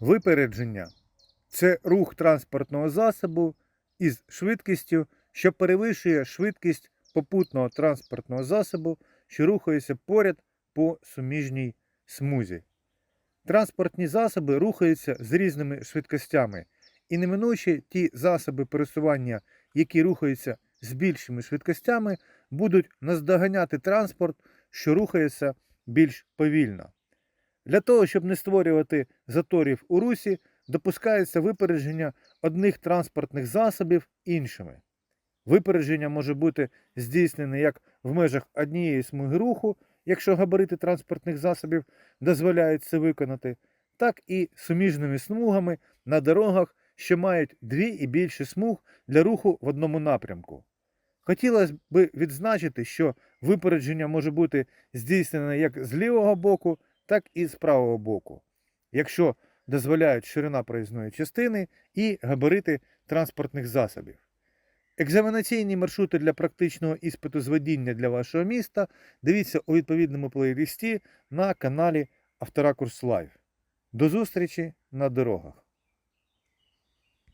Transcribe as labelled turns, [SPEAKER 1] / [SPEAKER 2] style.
[SPEAKER 1] Випередження це рух транспортного засобу із швидкістю, що перевищує швидкість попутного транспортного засобу, що рухається поряд по суміжній смузі. Транспортні засоби рухаються з різними швидкостями, і неминуче ті засоби пересування, які рухаються з більшими швидкостями, будуть наздоганяти транспорт, що рухається більш повільно. Для того, щоб не створювати заторів у русі, допускається випередження одних транспортних засобів іншими. Випередження може бути здійснене як в межах однієї смуги руху, якщо габарити транспортних засобів дозволяють це виконати, так і суміжними смугами на дорогах, що мають дві і більше смуг для руху в одному напрямку. Хотілося б відзначити, що випередження може бути здійснене як з лівого боку, так і з правого боку, якщо дозволяють ширина проїзної частини і габарити транспортних засобів. Екзаменаційні маршрути для практичного іспиту з водіння для вашого міста дивіться у відповідному плейлисті на каналі Авторакурс Лайв. До зустрічі на дорогах!